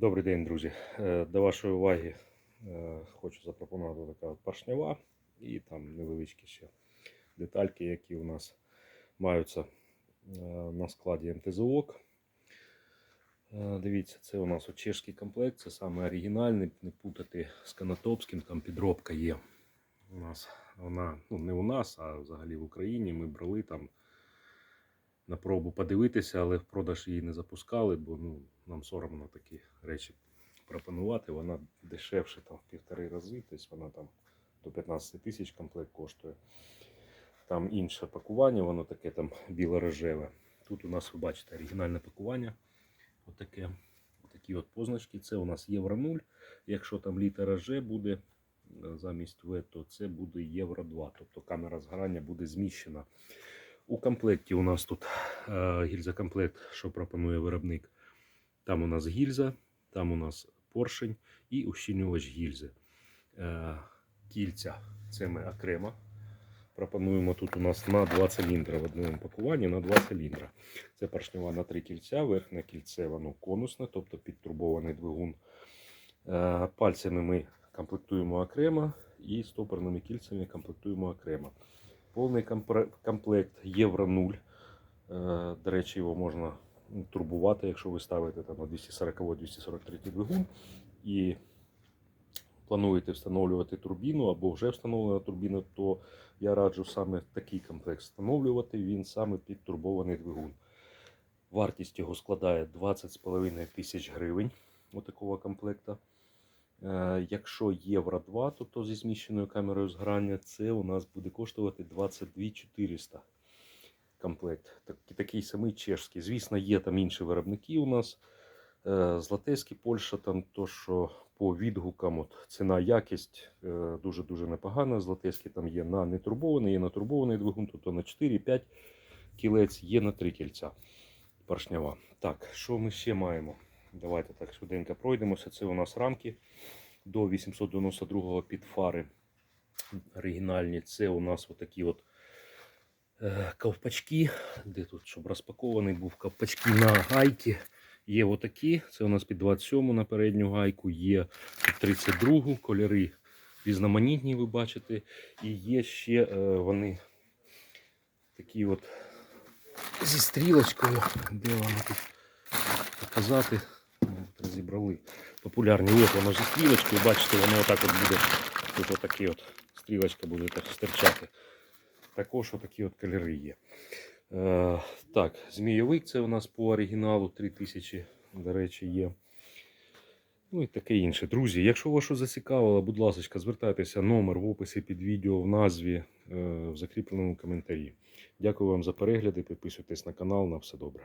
Добрий день, друзі. Е, До вашої уваги е, хочу запропонувати така от поршнева і там невеличкі ще детальки, які у нас маються е, на складі МТЗОК. Дивіться, це у нас чешський комплект, це саме оригінальний, не путати з канатопським, там підробка є. У нас вона, ну не у нас, а взагалі в Україні. Ми брали там на пробу подивитися, але в продаж її не запускали, бо ну, нам соромно такі речі пропонувати. Вона дешевше там в півтори рази, тобто вона там до 15 тисяч комплект коштує. Там інше пакування, воно таке там біло-рожеве. Тут у нас ви бачите оригінальне пакування. Отаке. Такі от позначки. Це у нас євро 0. Якщо там літера Ж буде е, замість В, то це буде євро 2. Тобто камера згорання буде зміщена. У комплекті у нас тут е, гільзакомплект, що пропонує виробник. Там у нас гільза, там у нас поршень і ущільнювач гільзи. Е, кільця це ми окремо. Пропонуємо тут у нас на 2 циліндри в одному пакуванні на 2 циліндра. Це поршнева на 3 кільця, верхнє кільце воно конусне, тобто підтурбований двигун. Е, пальцями ми комплектуємо окремо і стопорними кільцями комплектуємо окремо. Повний комплект Євро 0. Е, До речі, його можна ну, турбувати, якщо ви ставите там на 240-243 двигун і плануєте встановлювати турбіну або вже встановлена турбіна, то я раджу саме такий комплект встановлювати. Він саме під турбований двигун. Вартість його складає 20,5 тисяч гривень у такого комплекта. Е, Якщо євро 2, тобто зі зміщеною камерою зграння, це у нас буде коштувати 22 400 комплект. Так, такий самий чешський. Звісно, є там інші виробники у нас. Е, Польща, там то, що по відгукам от, ціна якість е, дуже-дуже непогана. Златейський там є на нетурбований, є на турбований двигун, тобто на 4-5 кілець, є на 3 кільця поршнява. Так, що ми ще маємо? Давайте так швиденько пройдемося. Це у нас рамки до 892 під фари оригінальні. Це у нас отакі от е, ковпачки, де тут, щоб розпакований був ковпачки на гайки. Є отакі, це у нас під 27-му на передню гайку, є під 32 кольори різноманітні, ви бачите. І є ще е, вони такі от зі стрілочкою, де воно тут показати. Розібрали популярні воно зі стрілочкою. Бачите, воно отак от буде. Тут отакі от стрілочка буде так стирчати. Також отакі от кольори є. Е, так, змійовик це у нас по оригіналу 3000, до речі, є. Ну і таке інше. Друзі, якщо вас щось зацікавило, будь ласка, звертайтеся номер в описі під відео в назві е, в закріпленому коментарі. Дякую вам за перегляди. Підписуйтесь на канал. На все добре.